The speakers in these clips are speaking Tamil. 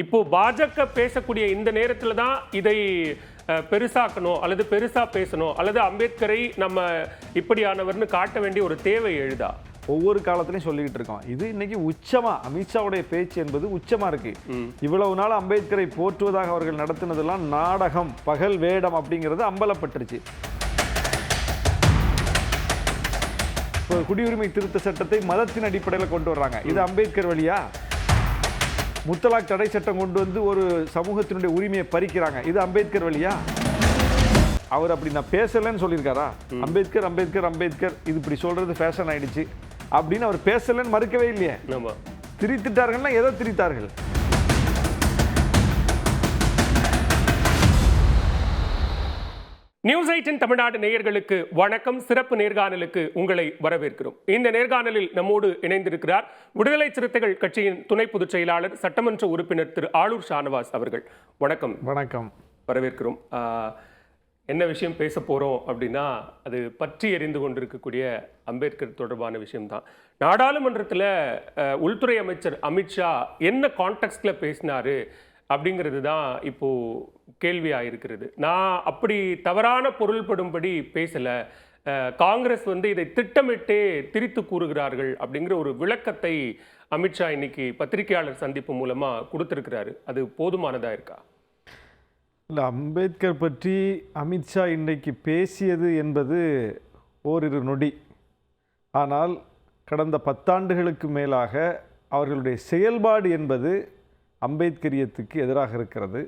இப்போ பாஜக பேசக்கூடிய இந்த நேரத்துல தான் இதை பெருசாக்கணும் அல்லது பெருசா பேசணும் அல்லது அம்பேத்கரை நம்ம இப்படியானவர்னு காட்ட வேண்டிய ஒரு தேவை எழுதா? ஒவ்வொரு காலத்திலையும் சொல்லிக்கிட்டு இருக்கோம். இது இன்னைக்கு உச்சமா அமித்ஷாவுடைய பேச்சு என்பது உச்சமா இருக்கு. இவ்வளவு நாள் அம்பேத்கரை போற்றுவதாக அவர்கள் நடத்தினதெல்லாம் நாடகம் பகல் வேடம் அப்படிங்கிறது அம்பலப்பட்டுருச்சு. இப்போ குடியுரிமை திருத்த சட்டத்தை மதத்தின் அடிப்படையில் கொண்டு வர்றாங்க. இது அம்பேத்கர் வழியா? முத்தலாக் தடை சட்டம் கொண்டு வந்து ஒரு சமூகத்தினுடைய உரிமையை பறிக்கிறாங்க. இது அம்பேத்கர் வழியா? அவர் அப்படி நான் பேசலைன்னு சொல்லியிருக்காரா? அம்பேத்கர் அம்பேத்கர் அம்பேத்கர் இது இப்படி சொல்றது ஃபேஷன் ஆயிடுச்சு. அப்படின்னு அவர் பேசலைன்னு மறுக்கவே இல்லையே. திரித்துட்டார்கள்னா எதை திரித்தார்கள்? நியூஸ் எயிட்டின் தமிழ்நாடு நேயர்களுக்கு வணக்கம். சிறப்பு நேர்காணலுக்கு உங்களை வரவேற்கிறோம். இந்த நேர்காணலில் நம்மோடு இணைந்திருக்கிறார் விடுதலை சிறுத்தைகள் கட்சியின் துணை பொதுச் செயலாளர் சட்டமன்ற உறுப்பினர் திரு ஆளூர் ஷானவாஸ் அவர்கள். வணக்கம். வணக்கம். வரவேற்கிறோம். என்ன விஷயம் பேச போகிறோம் அப்படின்னா அது பற்றி எரிந்து கொண்டிருக்கக்கூடிய அம்பேத்கர் தொடர்பான விஷயம்தான். நாடாளுமன்றத்தில் உள்துறை அமைச்சர் அமித்ஷா என்ன கான்டெக்ட்ல பேசினாரு? அப்படிங்கிறது தான் இப்போது கேள்வியாக இருக்கிறது நான் அப்படி தவறான பொருள்படும்படி பேசலை. காங்கிரஸ் வந்து இதை திட்டமிட்டே திரித்து கூறுகிறார்கள் அப்படிங்கிற ஒரு விளக்கத்தை அமித்ஷா இன்னைக்கு பத்திரிகையாளர் சந்திப்பு மூலமாக கொடுத்துருக்கிறாரு. அது போதுமானதாக இருக்கா? இல்லை அம்பேத்கர் பற்றி அமித்ஷா இன்றைக்கு பேசியது என்பது ஓரிரு நொடி. ஆனால் கடந்த பத்தாண்டுகளுக்கு மேலாக அவர்களுடைய செயல்பாடு என்பது அம்பேத்கரியத்துக்கு எதிராக இருக்கிறது.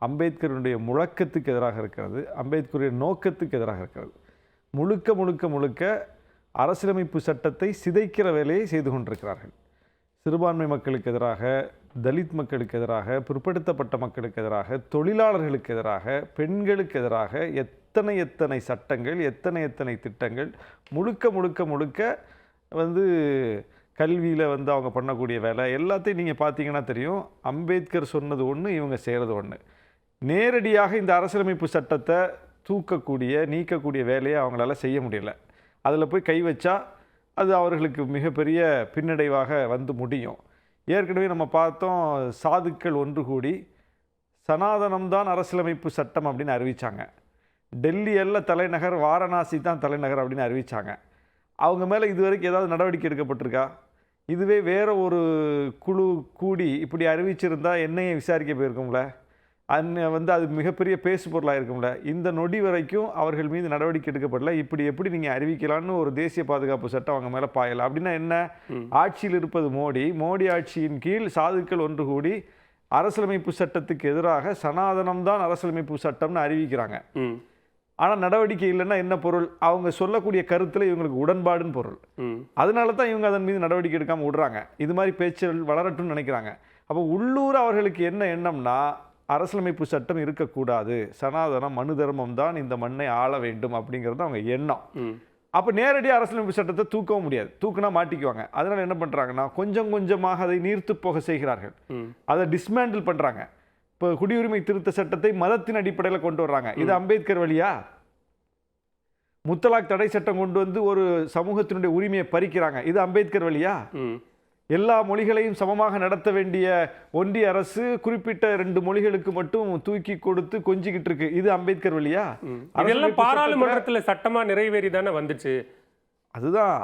அம்பேத்கருடைய முழக்கத்துக்கு எதிராக இருக்கிறது. அம்பேத்கருடைய நோக்கத்துக்கு எதிராக இருக்கிறது. முழுக்க முழுக்க முழுக்க அரசியலமைப்பு சட்டத்தை சிதைக்கிற வேலையை செய்து கொண்டிருக்கிறார்கள். சிறுபான்மை மக்களுக்கு எதிராக தலித் மக்களுக்கு எதிராக பிற்படுத்தப்பட்ட மக்களுக்கு எதிராக தொழிலாளர்களுக்கு எதிராக பெண்களுக்கு எதிராக எத்தனை எத்தனை சட்டங்கள் எத்தனை எத்தனை திட்டங்கள் முழுக்க முழுக்க முழுக்க வந்து கல்வியில் வந்து அவங்க பண்ணக்கூடிய வேலை எல்லாத்தையும் நீங்கள் பார்த்தீங்கன்னா தெரியும். அம்பேத்கர் சொன்னது ஒன்று இவங்க செய்கிறது ஒன்று நேரடியாக இந்த அரசியலமைப்பு சட்டத்தை தூக்கக்கூடிய நீக்கக்கூடிய வேலையை அவங்களால செய்ய முடியல. அதில் போய் கை வச்சா அது அவர்களுக்கு மிகப்பெரிய பின்னடைவாக வந்து முடியும். ஏற்கனவே நம்ம பார்த்தோம் சாதுக்கள் ஒன்று கூடி சனாதனம்தான் அரசியலமைப்பு சட்டம் அப்படின்னு அறிவித்தாங்க டெல்லி அல்ல தலைநகர் வாரணாசி தான் தலைநகர் அப்படின்னு அறிவித்தாங்க அவங்க மேலே இதுவரைக்கும் ஏதாவது நடவடிக்கை எடுக்கப்பட்டிருக்கா? இதுவே வேற ஒரு குழு கூடி இப்படி அறிவிச்சிருந்தா என்னையே விசாரிக்க போயிருக்கும்ல? அன்ன வந்து அது மிகப்பெரிய பேசு பொருளாக இருக்கும்ல? இந்த நொடி வரைக்கும் அவர்கள் மீது நடவடிக்கை எடுக்கப்படல. இப்படி எப்படி நீங்கள் அறிவிக்கலாம்னு ஒரு தேசிய பாதுகாப்பு சட்டம் அவங்க மேலே பாயலாம் அப்படின்னா என்ன? ஆட்சியில் இருப்பது மோடி. மோடி ஆட்சியின் கீழ் சாதுக்கள் ஒன்று கூடி அரசியலமைப்பு சட்டத்துக்கு எதிராக சனாதனம் தான் அரசியலமைப்பு சட்டம்னு அறிவிக்கிறாங்க. ஆனால் நடவடிக்கை இல்லைன்னா என்ன பொருள்? அவங்க சொல்லக்கூடிய கருத்தில் இவங்களுக்கு உடன்பாடுன்னு பொருள். அதனால தான் இவங்க அதன் மீது நடவடிக்கை எடுக்காமல் விடுறாங்க. இது மாதிரி பேச்சுகள் வளரட்டும்னு நினைக்கிறாங்க. அப்போ உள்ளூர் அவர்களுக்கு என்ன எண்ணம்னா அரசியலமைப்பு சட்டம் இருக்கக்கூடாது. சனாதனம் மனு தர்மம் தான் இந்த மண்ணை ஆள வேண்டும் அப்படிங்கிறது அவங்க எண்ணம். அப்போ நேரடியாக அரசியலமைப்பு சட்டத்தை தூக்கவும் முடியாது. தூக்குனா மாட்டிக்குவாங்க. அதனால் என்ன பண்ணுறாங்கன்னா கொஞ்சம் கொஞ்சமாக அதை நீர்த்து போக செய்கிறார்கள். அதை டிஸ்மேண்டில் பண்ணுறாங்க இப்போ குடியுரிமை திருத்த சட்டத்தை மதத்தின் அடிப்படையில் கொண்டு வர்றாங்க. இது அம்பேத்கர் வழியா? முத்தலாக் தடை சட்டம் கொண்டு வந்து ஒரு சமூகத்தினுடைய உரிமையை பறிக்கிறாங்க. இது அம்பேத்கர் வழியா? எல்லா மொழிகளையும் சமமாக நடத்த வேண்டிய ஒன்றிய அரசு குறிப்பிட்ட ரெண்டு மொழிகளுக்கு மட்டும் தூக்கி கொடுத்து கொஞ்சிக்கிட்டு இருக்கு. இது அம்பேத்கர் வழியா? அரசியலமைப்பு பாராளுமன்றத்துல சட்டமா நிறைவேறி தானே வந்துச்சு? அதுதான்.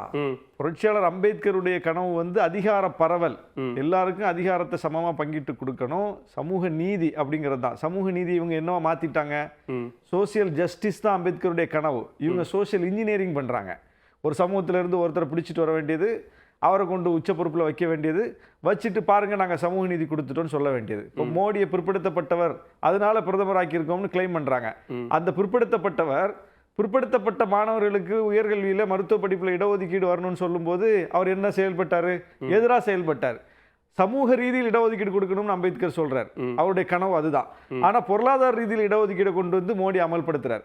புரட்சியாளர் அம்பேத்கருடைய கனவு வந்து அதிகார பரவல். எல்லாருக்கும் அதிகாரத்தை சமமா பங்கிட்டு கொடுக்கணும். சமூக நீதி அப்படிங்கிறது தான். சமூக நீதி இவங்க என்னவா மாத்திட்டாங்க? சோசியல் ஜஸ்டிஸ் தான் அம்பேத்கருடைய கனவு. இவங்க சோஷியல் இன்ஜினியரிங் பண்றாங்க. ஒரு சமூகத்துல இருந்து ஒருத்தரை பிடிச்சிட்டு வர வேண்டியது அவரை கொண்டு உச்ச பொறுப்புல வைக்க வேண்டியது வச்சுட்டு பாருங்க நாங்க சமூக நீதி கொடுத்துட்டோம்னு சொல்ல வேண்டியது. இப்போ மோடியை பிற்படுத்தப்பட்டவர் அதனால பிரதமர் ஆக்கியிருக்கோம்னு கிளைம் பண்றாங்க. ம். அந்த பிற்படுத்தப்பட்டவர் பிற்படுத்தப்பட்ட மாணவர்களுக்கு உயர்கல்வியில மருத்துவ படிப்புல இடஒதுக்கீடு வரணும்னு சொல்லும்போது அவர் என்ன செயல்பட்டாரு? எதிராக செயல்பட்டார். சமூக ரீதியில் இடஒதுக்கீடு கொடுக்கணும்னு அம்பேத்கர் சொல்றார். அவருடைய கனவு அதுதான். ஆனா பொருளாதார ரீதியில் இடஒதுக்கீடு கொண்டு வந்து மோடி அமல்படுத்துறார்.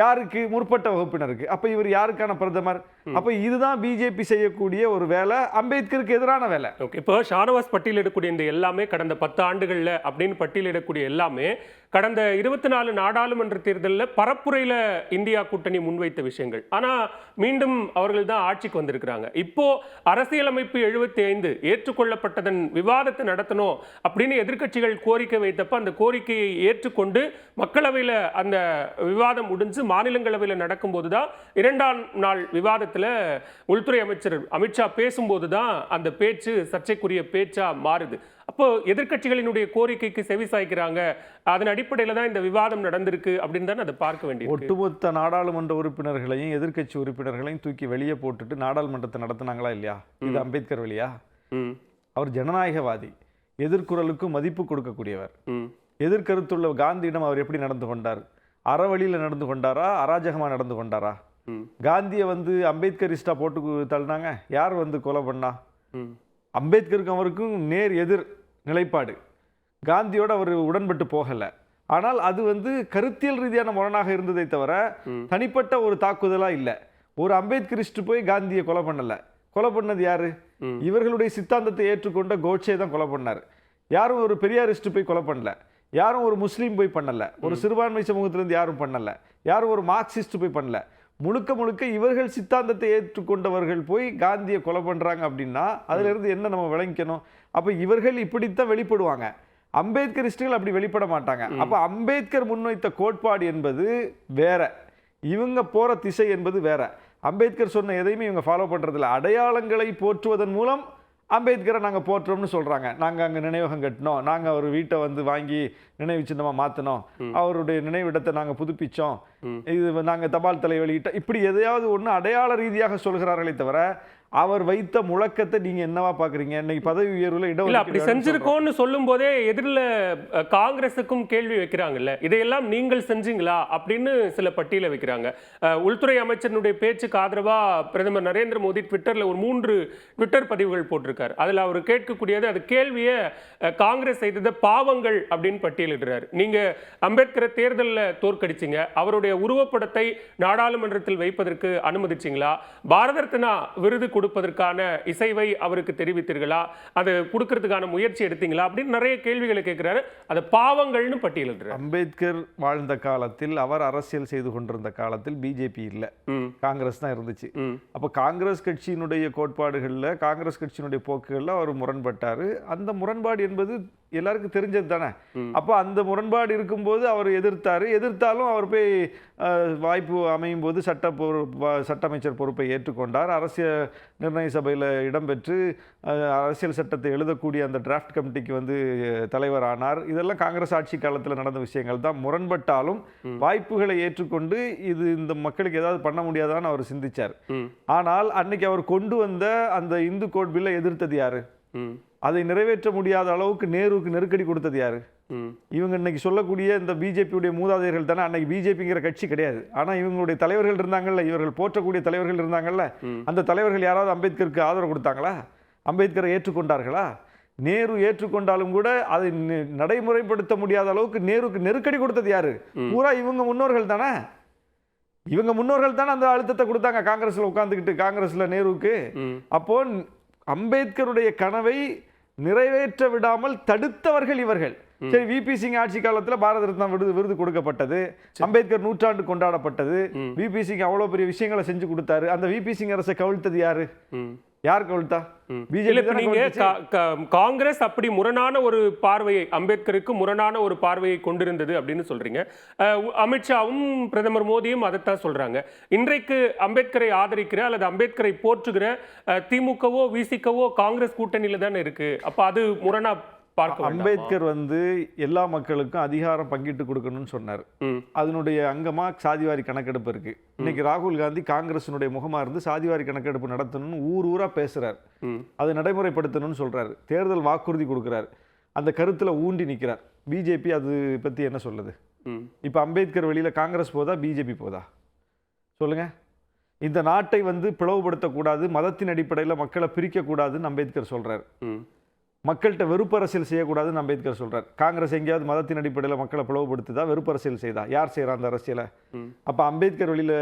யாருக்கு? முற்பட்ட வகுப்பினருக்கு. அப்ப இவர் யாருக்கான பிரதமர்? அப்ப இதுதான் பிஜேபி செய்யக்கூடிய ஒரு வேலை அம்பேத்கருக்கு எதிரான வேலை. ஓகே இப்போ ஷானவாஸ் பட்டியலிடக்கூடிய இந்த எல்லாமே கடந்த பத்து ஆண்டுகள்ல அப்படின்னு பட்டியலிடக்கூடிய எல்லாமே கடந்த இருபத்தி நாலு நாடாளுமன்ற தேர்தலில் பரப்புரையில் இந்தியா கூட்டணி முன்வைத்த விஷயங்கள். ஆனால் மீண்டும் அவர்கள் தான் ஆட்சிக்கு வந்திருக்கிறாங்க. இப்போ அரசியலமைப்பு எழுபத்தி ஐந்து ஏற்றுக்கொள்ளப்பட்டதன் விவாதத்தை நடத்தணும் அப்படின்னு எதிர்க்கட்சிகள் கோரிக்கை வைத்தப்ப அந்த கோரிக்கையை ஏற்றுக்கொண்டு மக்களவையில் அந்த விவாதம் முடிஞ்சு மாநிலங்களவையில் நடக்கும்போது தான் இரண்டாம் நாள் விவாதத்தில் உள்துறை அமைச்சர் அமித்ஷா பேசும்போது தான் அந்த பேச்சு சர்ச்சைக்குரிய பேச்சாக மாறுது. அப்போ எதிர்க்கட்சிகளினுடைய கோரிக்கைக்கு செவி சாய்க்கிறாங்க. அதன் அடிப்படையில தான் இந்த விவாதம் நடந்திருக்கு அப்படின்னு தான் அதை பார்க்க வேண்டியது ஒட்டுமொத்த நாடாளுமன்ற உறுப்பினர்களையும் எதிர்க்கட்சி உறுப்பினர்களையும் தூக்கி வெளியே போட்டுட்டு நாடாளுமன்றத்தை நடத்துனாங்களா இல்லையா? இது அம்பேத்கர் வழியா? அவர் ஜனநாயகவாதி எதிர்குரலுக்கு மதிப்பு கொடுக்கக்கூடியவர். எதிர்கருத்துள்ள காந்தியிடம் அவர் எப்படி நடந்து கொண்டார்? அறவழியில் நடந்து கொண்டாரா? அராஜகமாக நடந்து கொண்டாரா? காந்தியை வந்து அம்பேத்கரிஸ்டா போட்டு தள்ளினாங்க. யார் வந்து கொலை பண்ணா? அம்பேத்கருக்கும் அவருக்கும் நேர் எதிர். நிலைப்பாடு. காந்தியோட அவர் உடன்பட்டு போகலை. ஆனால் அது வந்து கருத்தியல் ரீதியான முரணாக இருந்ததை தவிர. தனிப்பட்ட ஒரு தாக்குதலா இல்லை. ஒரு அம்பேத்கரிஸ்ட் போய் காந்தியை கொலை பண்ணல. கொலை பண்ணது யாரு. இவர்களுடைய சித்தாந்தத்தை ஏற்றுக்கொண்ட கோட்சே தான் கொலை பண்ணார். யாரும் ஒரு பெரியாரிஸ்ட் போய் கொலை பண்ணல. யாரும் ஒரு முஸ்லீம் போய் பண்ணல. ஒரு சிறுபான்மை சமூகத்திலிருந்து யாரும் பண்ணல. யாரும் ஒரு மார்க்சிஸ்ட் போய் பண்ணல. முழுக்க முழுக்க இவர்கள் சித்தாந்தத்தை ஏற்றுக்கொண்டவர்கள் போய் காந்தியை கொலை பண்றாங்க அப்படின்னா அதுல இருந்து என்ன நம்ம விளங்கிக்கணும்? அப்ப இவர்கள் இப்படித்தான் வெளிப்படுவாங்க. அம்பேத்கரிஸ்டுகள் அப்படி வெளிப்பட மாட்டாங்க. அப்ப அம்பேத்கர் முன்வைத்த கோட்பாடு என்பது வேற. இவங்க போற திசை என்பது வேற. அம்பேத்கர் சொன்ன எதையுமே இவங்க ஃபாலோ பண்றதில்ல. அடையாளங்களை போற்றுவதன் மூலம் அம்பேத்கரை நாங்க போற்றோம்னு சொல்றாங்க. நாங்க அங்க நினைவகம் கட்டினோம். நாங்க அவர் வீட்டை வந்து வாங்கி நினைவு சின்னமா மாத்தினோம். அவருடைய நினைவிடத்தை நாங்க புதுப்பிச்சோம். இது நாங்க தபால் தலை வெளியிட்டோம். இப்படி எதையாவது ஒண்ணு அடையாள ரீதியாக சொல்கிறார்களே தவிர அவர் வைத்த முழக்கத்தை நீங்க என்னவா பாக்குறீங்க? இன்னைக்கு பதவி உயர்வுல இல்ல அப்படி செஞ்சிருக்கோம்னு சொல்லும் போதே எதிரில் காங்கிரஸுக்கும் கேள்வி வைக்கிறாங்கல்ல இதையெல்லாம் நீங்கள் செஞ்சீங்களா? அப்படின்னு சில பட்டியலை வைக்கிறாங்க. உள்துறை அமைச்சரினுடைய பேச்சுக்கு ஆதரவா பிரதமர் நரேந்திர மோடி ட்விட்டர்ல ஒரு மூன்று ட்விட்டர் பதிவுகள் போட்டிருக்காரு. அதுல அவர் கேட்கக்கூடியது அது கேள்வியை காங்கிரஸ் செய்தது பாவங்கள் அப்படின்னு பட்டியலிடுறாரு. நீங்க அம்பேத்கரை தேர்தலில் தோற்கடிச்சீங்க அவருடைய உருவப்படத்தை நாடாளுமன்றத்தில் வைப்பதற்கு அனுமதிச்சீங்களா? பாரத ரத்னா விருது கொடுப்பதற்கான இசைவை அவருக்கு தெரிவித்தீர்களா? அதை கொடுக்கறதுக்கான முயற்சி எடுத்தீங்களா? அப்படின்னு நிறைய கேள்விகளை கேட்கிறாரு. அதை பாவங்கள்னு பட்டியலிடுறாரு. அம்பேத்கர் வாழ்ந்த காலத்தில் அவர் அரசியல் செய்து கொண்டிருந்த காலத்தில் பிஜேபி இல்லை. காங்கிரஸ் தான் இருந்துச்சு. அப்போ காங்கிரஸ் கட்சியினுடைய கோட்பாடுகளில் காங்கிரஸ் கட்சியினுடைய போக்குகளில் அவர் முரண்பட்டார். அந்த முரண்பாடு என்பது எல்லாருக்கும் தெரிஞ்சது தானே? அப்போ அந்த முரண்பாடு இருக்கும்போது அவர் எதிர்த்தார். எதிர்த்தாலும் அவர் போய் வாய்ப்பு அமையும் போது சட்ட பொறு வ- சட்ட அமைச்சர் பொறுப்பை ஏற்றுக்கொண்டார். அரசியல் நிர்ணய சபையில் இடம்பெற்று அரசியல் சட்டத்தை எழுதக்கூடிய அந்த டிராஃப்ட் கமிட்டிக்கு வந்து தலைவர் ஆனார். இதெல்லாம் காங்கிரஸ் ஆட்சி காலத்தில் நடந்த விஷயங்கள் தான். முரண்பட்டாலும் வாய்ப்புகளை ஏற்றுக்கொண்டு இது இந்த மக்களுக்கு ஏதாவது பண்ண முடியாதான்னு அவர் சிந்திச்சார். ஆனால் அன்னைக்கு அவர் கொண்டு வந்த அந்த இந்து கோட் பில்லை எதிர்த்தது யாரு? அதை நிறைவேற்ற முடியாத அளவுக்கு நேருவுக்கு நெருக்கடி கொடுத்தது யாரு? இவங்க இன்னைக்கு சொல்லக்கூடிய இந்த பிஜேபியுடைய மூதாதையர்கள் தானே அன்னைக்கு பிஜேபிங்கிற கட்சி கிடையாது. ஆனா இவங்களுடைய தலைவர்கள் இருந்தாங்கல்ல இவர்கள் போற்றக்கூடிய தலைவர்கள் இருந்தாங்கல்ல அந்த தலைவர்கள் யாராவது அம்பேத்கருக்கு ஆதரவு கொடுத்தாங்களா? அம்பேத்கரை ஏற்றுக்கொண்டார்களா? நேரு ஏற்றுக்கொண்டாலும் கூட அதை நடைமுறைப்படுத்த முடியாத அளவுக்கு நேருக்கு நெருக்கடி கொடுத்தது யாரு? பூரா இவங்க முன்னோர்கள் தானே. இவங்க முன்னோர்கள் தானே அந்த அழுத்தத்தை கொடுத்தாங்க காங்கிரஸ்ல உட்கார்ந்துக்கிட்டு காங்கிரஸ்ல நேருவுக்கு. ம். அப்போ அம்பேத்கருடைய கனவை நிறைவேற்ற விடாமல் தடுத்தவர்கள் இவர்கள். சரி விபி சிங் ஆட்சி காலத்துல பாரத ரத்னா விருது விருது கொடுக்கப்பட்டது. அம்பேத்கர் நூற்றாண்டு கொண்டாடப்பட்டது. விபி சிங் அவ்வளவு பெரிய விஷயங்களை செஞ்சு கொடுத்தாரு. அந்த விபி சிங் அரசை கவிழ்த்தது யாரு? யார் கவிழ்த்தா பிஜேபி காங்கிரஸ் அப்படி முரணான ஒரு பார்வையை அம்பேத்கருக்கு முரணான ஒரு பார்வையை கொண்டிருந்தது அப்படின்னு சொல்றீங்க. அமித்ஷாவும் பிரதமர் மோடியும் அதைத்தான் சொல்றாங்க. இன்றைக்கு அம்பேத்கரை ஆதரிக்கிற அல்லது அம்பேத்கரை போற்றுகிற திமுகவோ விசிகவோ காங்கிரஸ் கூட்டணியில தானே இருக்கு. அப்ப அது முரணா பார்க்க? அம்பேத்கர் வந்து எல்லா மக்களுக்கும் அதிகாரம் பங்கிட்டு கொடுக்கணும்னு சொன்னார். அதனுடைய அங்கமா சாதிவாரி கணக்கெடுப்பு இருக்கு. இன்னைக்கு ராகுல் காந்தி காங்கிரசினுடைய முகமா இருந்து சாதிவாரி கணக்கெடுப்பு நடத்தணும்னு ஊர் ஊரா பேசுறார். அதை நடைமுறைப்படுத்தணும்னு சொல்றாரு. தேர்தல் வாக்குறுதி கொடுக்குறாரு. அந்த கருத்துல ஊண்டி நிக்கிறார். பிஜேபி அது பத்தி என்ன சொல்லுது? இப்போ அம்பேத்கர் வெளியில காங்கிரஸ் போதா பிஜேபி போதா? சொல்லுங்க. இந்த நாட்டை வந்து பிளவுபடுத்தக்கூடாது மதத்தின் அடிப்படையில் மக்களை பிரிக்கக்கூடாதுன்னு அம்பேத்கர் சொல்றாரு. மக்கள்கிட்ட வெறுப்பு அரசியல் செய்யக்கூடாதுன்னு அம்பேத்கர் சொல்றார். காங்கிரஸ் எங்கேயாவது மதத்தின் அடிப்படையில் மக்களை பிளவுபடுத்துதா? வெறுப்பு அரசியல் செய்தா? யார் செய்றா அந்த அரசியலை. அப்ப அம்பேத்கர் வழியில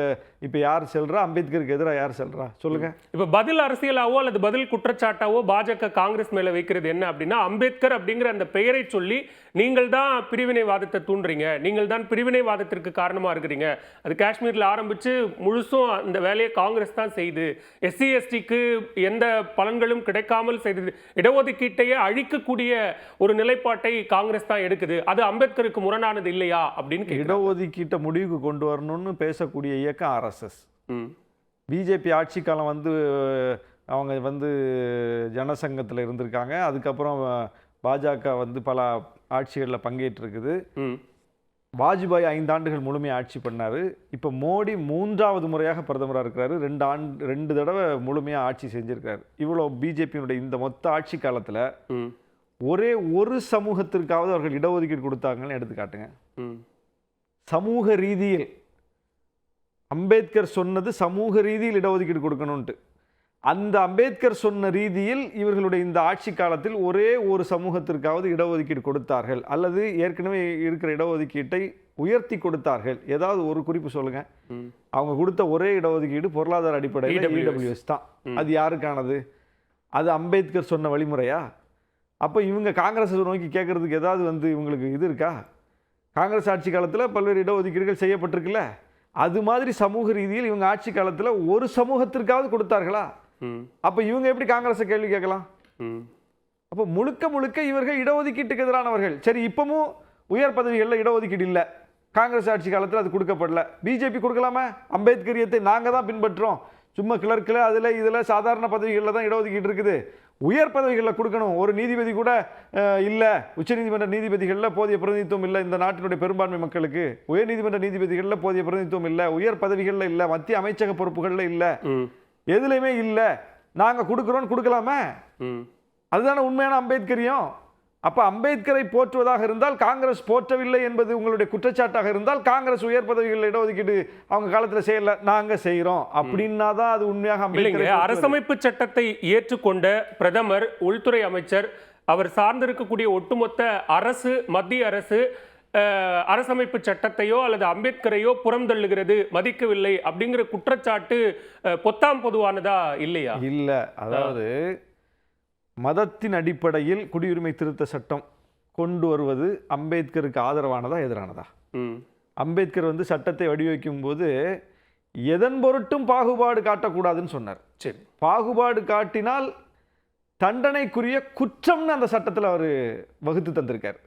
இப்ப யார் செல்றா? அம்பேத்கருக்கு எதிராக யார் செல்றா? சொல்லுங்க. இப்ப பதில் அரசியலாவோ அல்லது பதில் குற்றச்சாட்டாவோ பாஜக காங்கிரஸ் மேல வைக்கிறது என்ன அப்படின்னா அம்பேத்கர் அப்படிங்கிற அந்த பெயரை சொல்லி நீங்கள் தான் பிரிவினைவாதத்தை தூண்டுறீங்க. நீங்கள் தான் பிரிவினைவாதத்திற்கு காரணமா இருக்கிறீங்க. அது காஷ்மீர்ல ஆரம்பிச்சு முழுசும் அந்த வேலையை காங்கிரஸ் தான் செய்யுது எஸ்சி எஸ்டிக்கு எந்த பலன்களும் கிடைக்காமல் செய்தது. இடஒதுக்கீட்டையே அழிக்கக்கூடிய ஒரு நிலைப்பாட்டை காங்கிரஸ் தான் எடுக்குது. அது அம்பேத்கருக்கு முரணானது இல்லையா அப்படின்னு. இடஒதுக்கீட்டை முடிவுக்கு கொண்டு வரணும்னு பேசக்கூடிய இயக்கம் ஆர்எஸ்எஸ். பிஜேபி ஆட்சி காலம் வந்து அவங்க வந்து ஜனசங்கத்தில் இருந்திருக்காங்க. அதுக்கப்புறம் பாஜக வந்து பல ஆட்சிகளில் பங்கேற்றிருக்குது. வாஜ்பாய் ஐந்தாண்டுகள் முழுமையாக ஆட்சி பண்ணார். இப்போ மோடி மூன்றாவது முறையாக பிரதமராக இருக்கிறாரு. ரெண்டு ஆண்டு ரெண்டு தடவை முழுமையாக ஆட்சி செஞ்சிருக்காரு. இவ்வளோ பிஜேபியினுடைய இந்த மொத்த ஆட்சி காலத்தில் ஒரே ஒரு சமூகத்திற்காவது அவர்கள் இடஒதுக்கீடு கொடுத்தாங்கன்னு எடுத்து காட்டுங்க ம். சமூக ரீதியில் அம்பேத்கர் சொன்னது சமூக ரீதியில் இடஒதுக்கீடு கொடுக்கணும்ட்டு அந்த அம்பேத்கர் சொன்ன ரீதியில் இவர்களுடைய இந்த ஆட்சி காலத்தில் ஒரே ஒரு சமூகத்திற்காவது இடஒதுக்கீடு கொடுத்தார்கள். அல்லது ஏற்கனவே இருக்கிற இடஒதுக்கீட்டை உயர்த்தி கொடுத்தார்கள். ஏதாவது ஒரு குறிப்பு சொல்லுங்க. அவங்க கொடுத்த ஒரே இடஒதுக்கீடு பொருளாதார அடிப்படையில். இடபிள்யூஎஸ் தான். அது யாருக்கானது? அது அம்பேத்கர் சொன்ன வழிமுறையா? அப்போ இவங்க காங்கிரஸ் நோக்கி கேட்கறதுக்கு ஏதாவது வந்து இவங்களுக்கு இது இருக்கா? காங்கிரஸ் ஆட்சி காலத்தில் பல்வேறு இடஒதுக்கீடுகள் செய்யப்பட்டிருக்குல்ல. அது மாதிரி சமூக ரீதியில் இவங்க ஆட்சி காலத்தில் ஒரு சமூகத்திற்காவது கொடுத்தார்களா? அப்போ இவங்க எப்படி காங்கிரஸை கேள்வி கேட்கலாம்? அப்போ முழுக்க முழுக்க இவர்கள் இடஒதுக்கீட்டுக்கு எதிரானவர்கள். சரி இப்பவும் உயர் பதவிகளில் இடஒதுக்கீடு இல்லை. காங்கிரஸ் ஆட்சி காலத்தில் அது கொடுக்கப்படல. பிஜேபி கொடுக்கலாமா? அம்பேத்கரியத்தை நாங்கள் தான் பின்பற்றோம். சும்மா கிளர்க்கில் அதில் இதில் சாதாரண பதவிகளில் தான் இடஒதுக்கீடு இருக்குது. உயர் பதவிகளில் கொடுக்கணும். ஒரு நீதிபதி கூட இல்லை. உச்சநீதிமன்ற நீதிபதிகளில் போதிய பிரதிநிதித்துவம் இல்லை இந்த நாட்டினுடைய பெரும்பான்மை மக்களுக்கு. உயர் நீதிமன்ற நீதிபதிகளில் போதிய பிரதிநிதித்துவம் இல்லை. உயர் பதவிகளில் இல்லை. மத்திய அமைச்சக பொறுப்புகளில் இல்லை. எதுலையுமே இல்லை. நாங்கள் கொடுக்குறோன்னு கொடுக்கலாமே? அதுதானே உண்மையான அம்பேத்கரியம்? அப்ப அம்பேத்கரை போற்றுவதாக இருந்தால் காங்கிரஸ் போற்றவில்லை என்பது உங்களுடைய குற்றச்சாட்டாக இருந்தால் காங்கிரஸ் உயர் பதவிகளில் இடஒதுக்கீடு அவங்க காலத்துல செய்யல நாங்க செய்யறோம் அப்படின்னா தான் அது உண்மையாக அம்பேத்கரை. அரசமைப்பு சட்டத்தை ஏற்றுக்கொண்ட பிரதமர் உள்துறை அமைச்சர் அவர் சார்ந்திருக்கக்கூடிய ஒட்டுமொத்த அரசு மத்திய அரசு அரசமைப்பு சட்டத்தையோ அல்லது அம்பேத்கரையோ புறந்தள்ளுகிறது மதிக்கவில்லை அப்படிங்கிற குற்றச்சாட்டு பொத்தாம் பொதுவானதா இல்லையா? இல்ல. அதாவது மதத்தின் அடிப்படையில் குடியுரிமை திருத்த சட்டம் கொண்டு வருவது அம்பேத்கருக்கு ஆதரவானதா எதிரானதா? அம்பேத்கர் வந்து சட்டத்தை வடிவமைக்கும் போது எதன் பொருட்டும் பாகுபாடு காட்டக்கூடாதுன்னு சொன்னார். சரி. பாகுபாடு காட்டினால் தண்டனைக்குரிய குற்றம்னு அந்த சட்டத்தில் அவர் வகுத்து தந்திருக்கார்.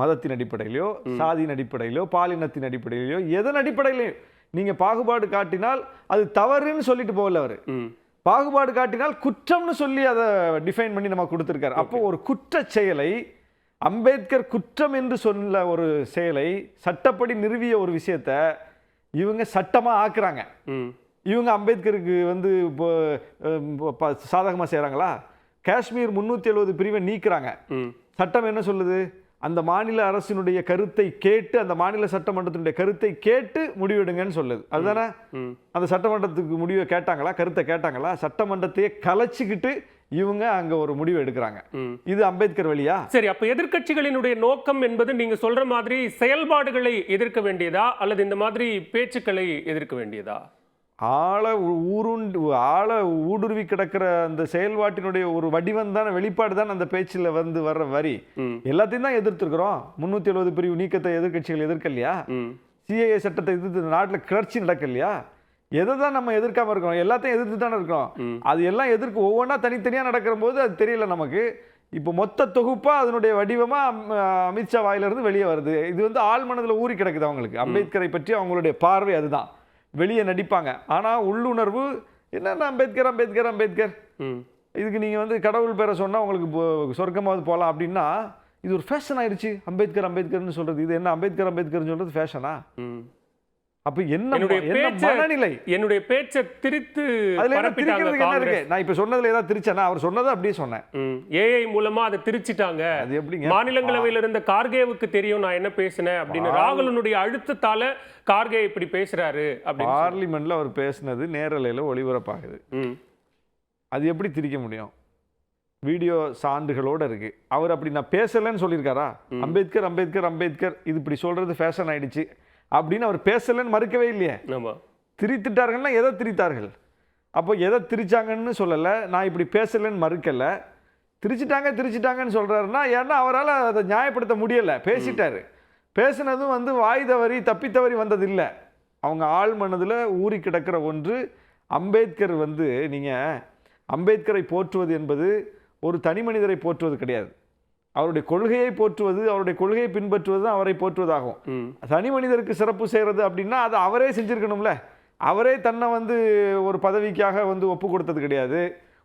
மதத்தின் அடிப்படையிலோ சாதியின் அடிப்படையிலோ பாலினத்தின் அடிப்படையிலோ எதன் அடிப்படையிலையும் நீங்க பாகுபாடு காட்டினால் அது தவறுன்னு சொல்லிட்டு போகல அவர். பாகுபாடு காட்டினால் குற்றம்னு சொல்லி அதை டிஃபைன் பண்ணி நம்ம கொடுத்துருக்காரு. அப்போ ஒரு குற்றச் செயலை அம்பேத்கர் குற்றம் என்று சொல்ல ஒரு செயலை சட்டப்படி நிறுவிய ஒரு விஷயத்தை இவங்க சட்டமா ஆக்குறாங்க. இவங்க அம்பேத்கருக்கு வந்து இப்போ சாதகமாக செய்கிறாங்களா காஷ்மீர் முந்நூற்றி எழுபது பிரிவை நீக்குறாங்க. சட்டம் என்ன சொல்லுது? அந்த மாநில அரசினுடைய கருத்தை கேட்டு அந்த மாநில சட்டமன்றத்தினுடைய கருத்தை கேட்டு முடிவெடுங்கன்னு சொல்லுது. அதுதானே? அந்த சட்டமன்றத்துக்கு முடிவை கேட்டாங்களா? கருத்தை கேட்டாங்களா? சட்டமன்றத்தையே கலைச்சிக்கிட்டு இவங்க அங்க ஒரு முடிவு எடுக்கிறாங்க. இது அம்பேத்கர் வழியா? சரி அப்ப எதிர்க்கட்சிகளினுடைய நோக்கம் என்பது நீங்க சொல்ற மாதிரி செயல்பாடுகளை எதிர்க்க வேண்டியதா? அல்லது இந்த மாதிரி பேச்சுக்களை எதிர்க்க வேண்டியதா? ஆழ ஊருண்டு ஆழ ஊடுருவி கிடக்கிற அந்த செயல்பாட்டினுடைய ஒரு வடிவம் தானே வெளிப்பாடு தான் அந்த பேச்சில் வந்து வர்ற வரி. எல்லாத்தையும் தான் எதிர்த்திருக்கிறோம். முந்நூற்றி எழுபது பிரிவு நீக்கத்தை எதிர்க்கட்சிகள் எதிர்க்கலையா? சிஏஏ சட்டத்தை எதிர்த்து நாட்டில் கிளர்ச்சி நடக்கலையா? எதை தான் நம்ம எதிர்க்காம இருக்கோம் எல்லாத்தையும் எதிர்த்து தானே இருக்கோம் ம். அது எல்லாம் எதிர்க்கு ஒவ்வொன்றா தனித்தனியாக நடக்கிற போது அது தெரியல நமக்கு. இப்போ மொத்த தொகுப்பா அதனுடைய வடிவமா அம்- அமித்ஷா வாயிலிருந்து வெளியே வருது. இது வந்து ஆள் மனதில் ஊறி கிடக்குது அவங்களுக்கு. அம்பேத்கரை பற்றி அவங்களுடைய பார்வை அதுதான். வெளியே நடிப்பாங்க. ஆனா உள்ளுணர்வு என்னென்ன அம்பேத்கர் அம்பேத்கர் அம்பேத்கர். இதுக்கு நீங்க வந்து கடவுள் பேரை சொன்னா உங்களுக்கு சொர்க்கமாவது போகலாம் அப்படின்னா இது ஒரு ஃபேஷன் ஆயிடுச்சு. அம்பேத்கர் அம்பேத்கர்னு சொல்றது. இது என்ன அம்பேத்கர் அம்பேத்கர்னு சொல்றது ஃபேஷனா அப்ப என்ன என்னுடைய என்ன பேச்ச மனநிலை? என்னுடைய பேச்சை திரித்து அதுல என்ன திரிக்கிறதுக்கு என்ன காங்கிரஸ். இருக்கு நான் இப்ப சொன்னதுல ஏதாவது திரிச்சேனா? அவர் சொன்னதை அப்படியே சொன்னேன். ஏஐ மூலமா அதை திரிச்சிட்டாங்க. அது எப்படிங்க? மாநிலங்களவையில இருந்த கார்கேவுக்கு தெரியும் நான் என்ன பேசினேன் அப்படின்னு ராகுலனுடைய அழுத்தத்தால கார்கே இப்படி பேசுறாரு அப்படின்னு பார்லிமெண்ட்ல அவர் பேசினது நேரலையில ஒளிபரப்பாகுது. அது எப்படி திரிக்க முடியும்? வீடியோ சான்றுகளோட இருக்கு. அவர் அப்படி நான் பேசலைன்னு சொல்லியிருக்காரா? அம்பேத்கர் அம்பேத்கர் அம்பேத்கர் இது இப்படி சொல்றது ஃபேஷன் ஆயிடுச்சு. அப்படின்னு அவர் பேசலைன்னு மறுக்கவே இல்லையே. திரித்துட்டார்கள்னா எதை திரித்தார்கள்? அப்போ எதை திரிச்சாங்கன்னு சொல்லலை நான் இப்படி பேசலைன்னு மறுக்கலை. திரிச்சிட்டாங்க திரிச்சிட்டாங்கன்னு சொல்கிறாருன்னா ஏன்னா அவரால் அதை நியாயப்படுத்த முடியலை பேசிட்டாரு. பேசுனதும் வந்து வாய் தவறி தப்பித்தவறி வந்ததில்லை. அவங்க ஆள் மனதில் ஊறி கிடக்கிற ஒன்று அம்பேத்கர் வந்து நீங்கள் அம்பேத்கரை போற்றுவது என்பது ஒரு தனி மனிதரை போற்றுவது கிடையாது. அவருடைய கொள்கையை போற்றுவது அவருடைய கொள்கையை பின்பற்றுவது தான் அவரை போற்றுவதாகும். தனி மனிதருக்கு சிறப்பு செய்கிறது அப்படின்னா அது அவரே செஞ்சிருக்கணும்ல. அவரே தன்னை வந்து ஒரு பதவிக்காக வந்து ஒப்பு கொடுத்தது கிடையாது.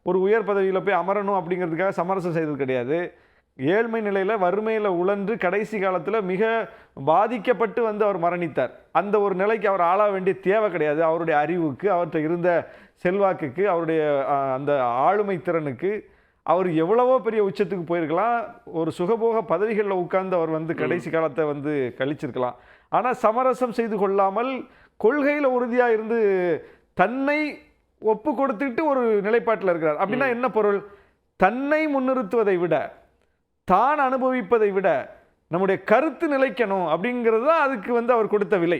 ஒரு உயர் பதவியில் போய் அமரணும் அப்படிங்கிறதுக்காக சமரசம் செய்தது கிடையாது. ஏழ்மை நிலையில் வறுமையில் உழன்று கடைசி காலத்தில் மிக பாதிக்கப்பட்டு வந்து அவர் மரணித்தார். அந்த ஒரு நிலைக்கு அவர் ஆள வேண்டிய தேவை கிடையாது. அவருடைய அறிவுக்கு அவர்கிட்ட இருந்த செல்வாக்குக்கு அவருடைய அந்த ஆளுமை திறனுக்கு அவர் எவ்வளவோ பெரிய உச்சத்துக்கு போயிருக்கலாம். ஒரு சுகபோக பதவிகளில் உட்கார்ந்து அவர் வந்து கடைசி காலத்தை வந்து கழிச்சிருக்கலாம். ஆனால் சமரசம் செய்து கொள்ளாமல் கொள்கையில் உறுதியாக இருந்து தன்னை ஒப்பு கொடுத்துட்டு ஒரு நிலைப்பாட்டில் இருக்கிறார். அப்படின்னா என்ன பொருள்? தன்னை முன்னிறுத்துவதை விட தான் அனுபவிப்பதை விட நம்முடைய கருத்து நிலைக்கணும் அப்படிங்கிறது தான் அதுக்கு வந்து அவர் கொடுத்த விலை.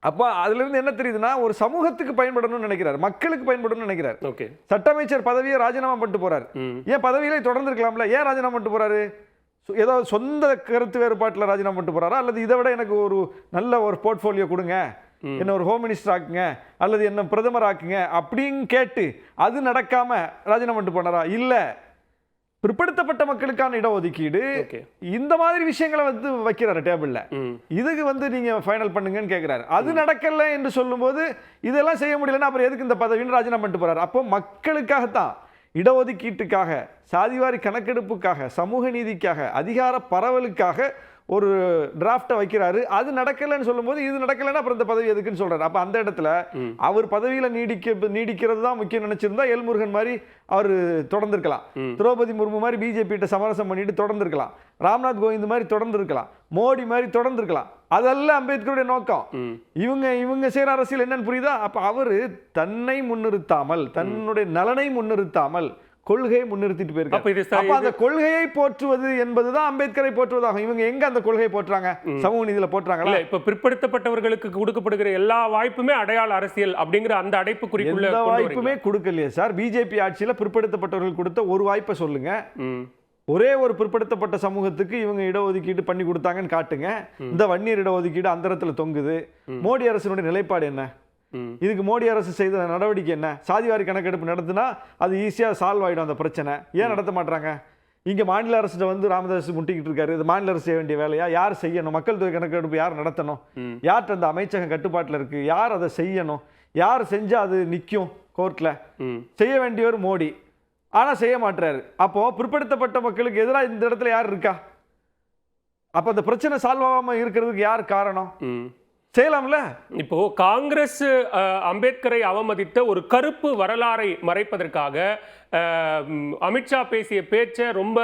அப்போ அதுலேருந்து என்ன தெரியுதுன்னா ஒரு சமூகத்துக்கு பயன்படணும்னு நினைக்கிறார். மக்களுக்கு பயன்படணும்னு நினைக்கிறார். ஓகே. சட்ட அமைச்சர் பதவியை ராஜினாமா பண்ணிட்டு போறார். ஏன் பதவியிலே தொடர்ந்து இருக்கலாம்ல ஏன் ராஜினாமா பண்ணிட்டு போறாரு? ஏதோ சொந்த கருத்து வேறுபாட்டில் ராஜினாமா பண்ணிட்டு போறாரா? அல்லது இதை விட எனக்கு ஒரு நல்ல ஒரு போர்ட்ஃபோலியோ கொடுங்க. என்ன ஒரு ஹோம் மினிஸ்டர் ஆக்குங்க. அல்லது என்ன பிரதமர் ஆக்குங்க அப்படின்னு கேட்டு அது நடக்காம ராஜினாமா பண்ணிட்டு போனாரா? இல்ல. பிற்படுத்தப்பட்ட மக்களுக்கான இடஒதுக்கீடு. இந்த மாதிரி விஷயங்களை வந்து வைக்கிறாரு டேபிள்ல இதுக்கு வந்து நீங்க ஃபைனல் பண்ணுங்கன்னு கேட்கிறாரு அது நடக்கல என்று சொல்லும்போது இதெல்லாம் செய்ய முடியலன்னா அப்புறம் எதுக்கு இந்த பதவின்னு ராஜினாமா பண்ணிட்டு போறாரு. அப்போ மக்களுக்காகத்தான் இடஒதுக்கீட்டுக்காக சாதிவாரி கணக்கெடுப்புக்காக சமூக நீதிக்காக அதிகார பரவலுக்காக ஒரு டிராஃப்டை வைக்கிறாரு. அது நடக்கலைன்னு சொல்லும்போது இது நடக்கலைன்னா அப்புறம் இந்த பதவி எதுக்குன்னு சொல்றாரு. அப்ப அந்த இடத்துல. அவர் பதவியில நீடிக்க நீடிக்கிறது தான் முக்கியம் நினைச்சிருந்தா எல்முருகன் மாதிரி அவர் தொடர்ந்திருக்கலாம். திரௌபதி முர்மு மாதிரி பிஜேபி கிட்ட சமரசம் பண்ணிட்டு தொடர்ந்திருக்கலாம். ராம்நாத் கோவிந்த் மாதிரி தொடர்ந்து இருக்கலாம் மோடி மாதிரி தொடர்ந்து இருக்கலாம் அதெல்லாம் அம்பேத்கருடைய நோக்கம். இவங்க இவங்க செய்யற அரசியல் என்னன்னு புரியுதா? அப்ப அவரு தன்னை முன்னிறுத்தாமல் தன்னுடைய நலனை முன்னிறுத்தாமல் கொள்கையை முன்னிறுத்திட்டு போயிருக்காங்க அந்த கொள்கையை போற்றுவது என்பதுதான் அம்பேத்கரை போற்றுவதாகும். இவங்க எங்க அந்த கொள்கையை போற்றுறாங்க சமூக நீதியில போற்றுறாங்களா இல்ல இப்ப பிற்படுத்தப்பட்டவர்களுக்கு கொடுக்கப்படுகிற எல்லா வாய்ப்புமே அடையாள அரசியல் அப்படிங்கிற அந்த அடைப்புக்குறிக்குள்ள எந்த கொண்டு வாய்ப்புமே கொடுக்கலையே சார். பிஜேபி ஆட்சியில பிற்படுத்தப்பட்டவர்கள் கொடுத்த ஒரு வாய்ப்பை சொல்லுங்க. ஒரே ஒரு பிற்படுத்தப்பட்ட சமூகத்துக்கு இவங்க இடஒதுக்கீடு பண்ணி கொடுத்தாங்கன்னு காட்டுங்க. இந்த வன்னியர் இடஒதுக்கீடு அந்தரத்துல தொங்குது. மோடி அரசினுடைய நிலைப்பாடு என்ன? இதுக்கு மோடி அரசு செய்த நடவடிக்கை என்ன? சாதிவாரி கணக்கெடுப்பு நடத்தினா அது ஈஸியாக சால்வ் ஆயிடும் அந்த பிரச்சனை. ஏன் நடத்த மாட்டாங்க இங்க மாநில அரசுகிட்ட வந்து ராமதாஸ் முட்டிக்கிட்டு இருக்காரு. இது மாநில அரசு செய்ய வேண்டிய வேலையா? யார் செய்யணும்? மக்கள் தொகை கணக்கெடுப்பு யார் நடத்தணும். யார்கிட்ட அந்த அமைச்சகம் கட்டுப்பாட்டில் இருக்கு? யார் அதை செய்யணும்? யார் செஞ்சா அது நிற்கும் கோர்ட்ல ம். செய்ய வேண்டியவர் மோடி. ஆனா செய்ய மாட்டாரு அப்போ பிற்படுத்தப்பட்ட மக்களுக்கு எதிராக இந்த இடத்துல யார் இருக்கா? அப்ப அந்த பிரச்சனை சால்வ் ஆகாம இருக்கிறதுக்கு யார் காரணம்? செய்யலாம்ல? இப்போ காங்கிரஸ் அம்பேத்கரை அவமதித்த ஒரு கருப்பு வரலாறை மறைப்பதற்காக அமித்ஷா பேசிய பேச்சை ரொம்ப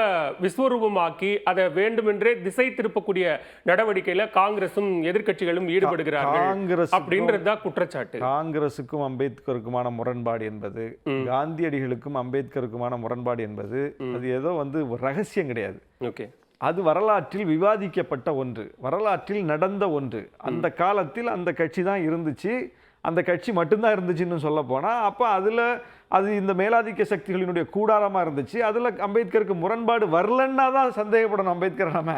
விஸ்வரூபமாக்கி அதை வேண்டுமென்றே திசை திருப்பக்கூடிய நடவடிக்கையில காங்கிரசும் எதிர்க்கட்சிகளும் ஈடுபடுகிறார்கள் காங்கிரஸ் அப்படின்றது தான் குற்றச்சாட்டு. காங்கிரசுக்கும் அம்பேத்கருக்குமான முரண்பாடு என்பது காந்தியடிகளுக்கும் அம்பேத்கருக்குமான முரண்பாடு என்பது அது ஏதோ வந்து ரகசியம் கிடையாது. ஓகே. அது வரலாற்றில் விவாதிக்கப்பட்ட ஒன்று வரலாற்றில் நடந்த ஒன்று. அந்த காலத்தில் அந்த கட்சி தான் இருந்துச்சு. அந்த கட்சி மட்டும்தான் இருந்துச்சுன்னு சொல்ல போனால் அப்போ அதில் அது இந்த மேலாதிக்க சக்திகளினுடைய கூடாரமாக இருந்துச்சு. அதில் அம்பேத்கருக்கு முரண்பாடு வரலன்னா தான் சந்தேகப்படணும் அம்பேத்கர் நம்ம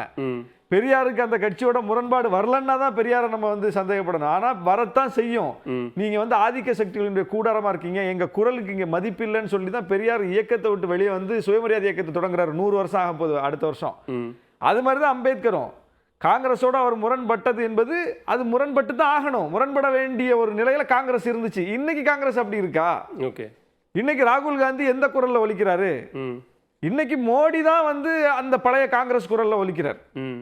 பெரியாருக்கு அந்த கட்சியோட முரண்பாடு வரலன்னா தான் பெரியாரை நம்ம வந்து சந்தேகப்படணும். ஆனால் வரத்தான் செய்யும். ம். நீங்க வந்து ஆதிக்க சக்திகளுடைய கூடாரமா இருக்கீங்க. எங்க குரலுக்கு இங்க மதிப்பில்லைன்னு சொல்லி தான் பெரியார் இயக்கத்தை விட்டு வெளியே வந்து சுயமரியாதை இயக்கத்தை தொடங்குறாரு. நூறு வருஷம் ஆக போகுது அடுத்த வருஷம். அது மாதிரி தான் அம்பேத்கரும். காங்கிரஸோட அவர் முரண்பட்டது என்பது அது முரண்பட்டு தான் ஆகணும். முரண்பட வேண்டிய ஒரு நிலையில காங்கிரஸ் இருந்துச்சு. இன்னைக்கு காங்கிரஸ் அப்படி இருக்கா? ஓகே. இன்னைக்கு ராகுல் காந்தி எந்த குரல்ல ஒலிக்கிறாரு? ம். இன்னைக்கு மோடி தான் வந்து அந்த பழைய காங்கிரஸ் குரல்ல ஒலிக்கிறார். ம்.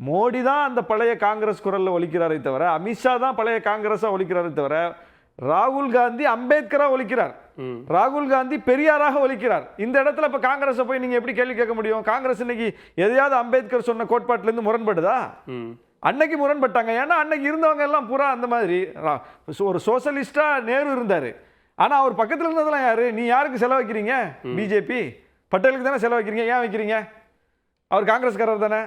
மோடி தான் அந்த பழைய காங்கிரஸ் குரல்ல ஒலிக்கிறாரே தவிர அமித்ஷா தான் பழைய காங்கிரஸா ஒலிக்கிறாரே தவிர ராகுல் காந்தி அம்பேத்கரா ஒலிக்கிறார். ம். ராகுல் காந்தி பெரியாராக ஒலிக்கிறார். இந்த இடத்துல இப்ப காங்கிரஸை போய் நீங்க எப்படி கேள்வி கேட்க முடியும்? காங்கிரஸ் இன்னைக்கு எதையாவது அம்பேத்கர் சொன்ன கோட்பாட்டுல இருந்து முரண்படுதா அன்னைக்கு முரண்பட்டாங்க. ஏன்னா அன்னைக்கு இருந்தவங்க எல்லாம் பூரா அந்த மாதிரி. ஒரு சோசலிஸ்டா நேரு இருந்தாரு. ஆனா அவர் பக்கத்துல இருந்ததெல்லாம் யாரு? நீ யாருக்கு செலவழிக்கிறீங்க? பிஜேபி? பட்டேலுக்கு தானே செலவு வைக்கிறீங்க ஏன் வைக்கிறீங்க? அவர் காங்கிரஸ்காரர் தானே?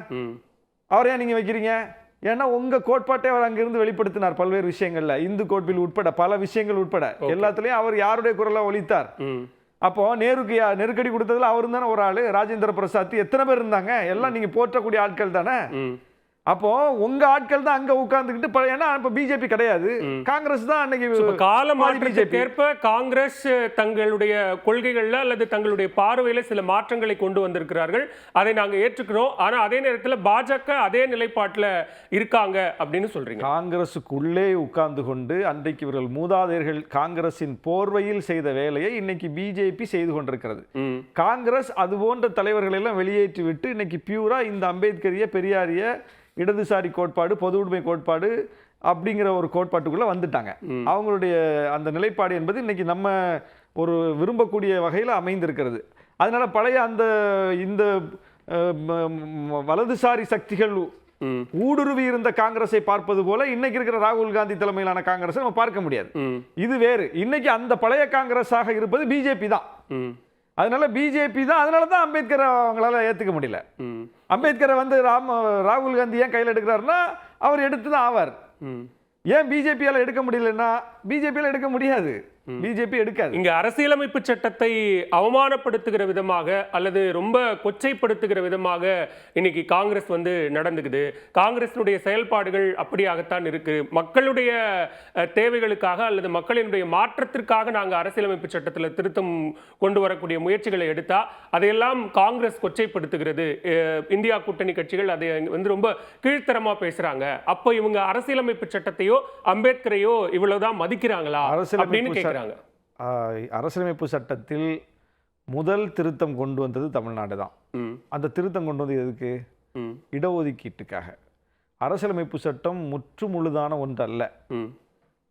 அவர் ஏன் நீங்கள் வைக்கிறீங்க? ஏன்னா உங்கள் கோட்பாட்டை அவர் அங்கிருந்து வெளிப்படுத்தினார் பல்வேறு விஷயங்கள்ல. இந்து கோட்பில் உட்பட பல விஷயங்கள் உட்பட. எல்லாத்துலேயும் அவர் யாருடைய குரலை ஒலித்தார்? ம். அப்போ நேருக்கு நெருக்கடி கொடுத்ததுல அவரும் தானே ஒரு ஆளு. ராஜேந்திர பிரசாத் எத்தனை பேர் இருந்தாங்க? எல்லாம் நீங்க போற்றக்கூடிய ஆட்கள் தானே? அப்போ உங்க ஆட்கள் தான் அங்க உட்கார்ந்துக்கிட்டு ஏன்னா இப்ப பிஜேபி கிடையாது. காங்கிரஸ் தான் அன்னைக்கு கால மாற்றத்திற்கேற்ப காங்கிரஸ் தங்களுடைய கொள்கைகள்ல அல்லது தங்களுடைய பார்வையில சில மாற்றங்களை கொண்டு வந்திருக்கிறார்கள். அதை நாங்க ஏற்றுக்கிறோம். ஆனா அதே நேரத்துல பாஜக அதே நிலைப்பாட்டுல இருக்காங்க அப்படின்னு சொல்றீங்க. காங்கிரசுக்குள்ளே உட்கார்ந்து கொண்டு அன்றைக்கு இவர்கள் மூதாதையர்கள் காங்கிரசின் போர்வையில் செய்த வேலையை இன்னைக்கு பிஜேபி செய்து கொண்டிருக்கிறது. காங்கிரஸ் அது போன்ற தலைவர்களை எல்லாம் வெளியேற்றி விட்டு இன்னைக்கு பியூரா இந்த அம்பேத்கரிய பெரியாரிய இடதுசாரி கோட்பாடு பொது உடைமை கோட்பாடு அப்படிங்கிற ஒரு கோட்பாட்டுக்குள்ள வந்துட்டாங்க. அவங்களுடைய அந்த நிலைப்பாடு என்பது இன்னைக்கு நம்ம ஒரு விரும்பக்கூடிய வகையில் அமைந்திருக்கிறது. அதனால பழைய அந்த இந்த வலதுசாரி சக்திகள் ஊடுருவி இருந்த காங்கிரஸை பார்ப்பது போல இன்னைக்கு இருக்கிற ராகுல் காந்தி தலைமையிலான காங்கிரஸை நம்ம பார்க்க முடியாது. இது வேறு. இன்னைக்கு அந்த பழைய காங்கிரஸாக இருப்பது பிஜேபி தான். அதனால பிஜேபி தான் அதனால தான் அம்பேத்கரை அவங்களால ஏத்துக்க முடியல. அம்பேத்கரை வந்து ராம் ராகுல் காந்தி ஏன் கையில் எடுக்கிறாருன்னா அவர் எடுத்து தான் ஆவார் ஏன் பிஜேபியால எடுக்க முடியலன்னா பிஜேபியால எடுக்க முடியாது. பிஜேபி எடுக்காது. இங்க அரசியலமைப்பு சட்டத்தை அவமானப்படுத்துகிற விதமாக அல்லது ரொம்ப கொச்சைப்படுத்துகிற விதமாக இன்னைக்கு காங்கிரஸ் வந்து நடந்துக்குது. காங்கிரஸினுடைய செயல்பாடுகள் அப்படியாகத்தான் இருக்கு. மக்களுடைய தேவைகளுக்காக அல்லது மக்களினுடைய மாற்றத்திற்காக நாங்க அரசியலமைப்பு சட்டத்தில் திருத்தம் கொண்டு வரக்கூடிய முயற்சிகளை எடுத்தா அதையெல்லாம் காங்கிரஸ் கொச்சைப்படுத்துகிறது. இந்தியா கூட்டணி கட்சிகள் அதை வந்து ரொம்ப கீழ்த்தரமா பேசுறாங்க. அப்போ இவங்க அரசியலமைப்பு சட்டத்தையோ அம்பேத்கரையோ இவ்வளவுதான் மதிக்கிறாங்களா அப்படின்னு கேட்கிறாங்க ஆஹ், அரசியலமைப்பு சட்டத்தில் முதல் திருத்தம் கொண்டு வந்தது தமிழ்நாடு தான். அந்த திருத்தம் கொண்டு வந்தது எதுக்கு? இடஒதுக்கீட்டுக்காக. அரசியலமைப்பு சட்டம் முற்று முழுதான ஒன்று அல்ல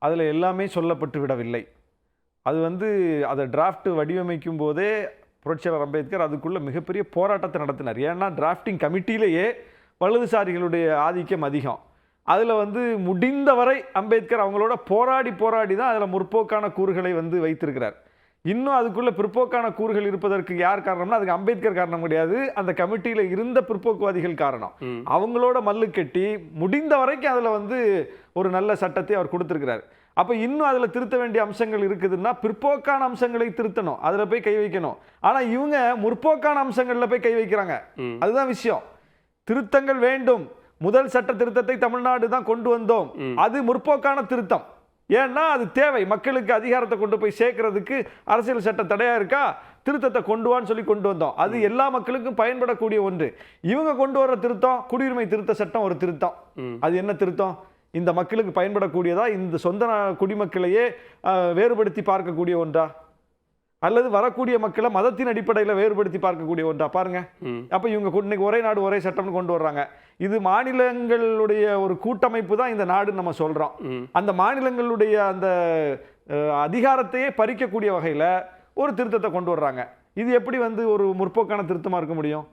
அதில் எல்லாமே சொல்லப்பட்டு விடவில்லை அது வந்து அதை டிராஃப்ட் வடிவமைக்கும் போதே புரட்சியாளர் அம்பேத்கர் அதுக்குள்ள மிகப்பெரிய போராட்டத்தை நடத்தினார். ஏன்னா டிராஃப்டிங் கமிட்டியிலேயே வலதுசாரிகளுடைய ஆதிக்கம் அதிகம். அதில் வந்து முடிந்தவரை அம்பேத்கர் அவங்களோட போராடி போராடி தான் அதில் முற்போக்கான கூறுகளை வந்து வைத்திருக்கிறார். இன்னும் அதுக்குள்ள பிற்போக்கான கூறுகள் இருப்பதற்கு யார் காரணம்னா அதுக்கு அம்பேத்கர் காரணம் கிடையாது. அந்த கமிட்டியில் இருந்த பிற்போக்குவாதிகள் காரணம். அவங்களோட மல்லு கட்டி முடிந்த வரைக்கும் அதில் வந்து ஒரு நல்ல சட்டத்தை அவர் கொடுத்திருக்கிறார். அப்போ இன்னும் அதில் திருத்த வேண்டிய அம்சங்கள் இருக்குதுன்னா பிற்போக்கான அம்சங்களை திருத்தணும். அதில் போய் கை வைக்கணும். ஆனால் இவங்க முற்போக்கான அம்சங்களில் போய் கை வைக்கிறாங்க. அதுதான் விஷயம். திருத்தங்கள் வேண்டும். முதல் சட்ட திருத்தத்தை தமிழ்நாடு தான் கொண்டு வந்தோம். அது முற்போக்கான திருத்தம். ஏன்னா அது தேவை. மக்களுக்கு அதிகாரத்தை கொண்டு போய் சேர்க்கறதுக்கு அரசியல் சட்டம் தடையா இருக்கா? திருத்தத்தை கொண்டு வான்னு சொல்லி கொண்டு வந்தோம். அது எல்லா மக்களுக்கும் பயன்படக்கூடிய ஒன்று. இவங்க கொண்டு வர திருத்தம் குடியுரிமை திருத்த சட்டம் ஒரு திருத்தம். அது என்ன திருத்தம்? இந்த மக்களுக்கு பயன்படக்கூடியதா? இந்த சொந்த குடிமக்களையே வேறுபடுத்தி பார்க்கக்கூடிய ஒன்றா? அல்லது வரக்கூடிய மக்களை மதத்தின் அடிப்படையில் வேறுபடுத்தி பார்க்கக்கூடிய ஒன்றா? பாருங்க. அப்ப இவங்க இன்னைக்கு ஒரே நாடு ஒரே சட்டம்னு கொண்டு வர்றாங்க. இது மாநிலங்களுடைய ஒரு கூட்டமைப்பு தான் இந்த நாடுன்னு நம்ம சொல்றோம் ம். அந்த மாநிலங்களுடைய அந்த அதிகாரத்தையே பறிக்கக்கூடிய வகையில ஒரு திருத்தத்தை கொண்டு வர்றாங்க இது எப்படி வந்து ஒரு முற்போக்கான திருத்தமா இருக்க முடியும்.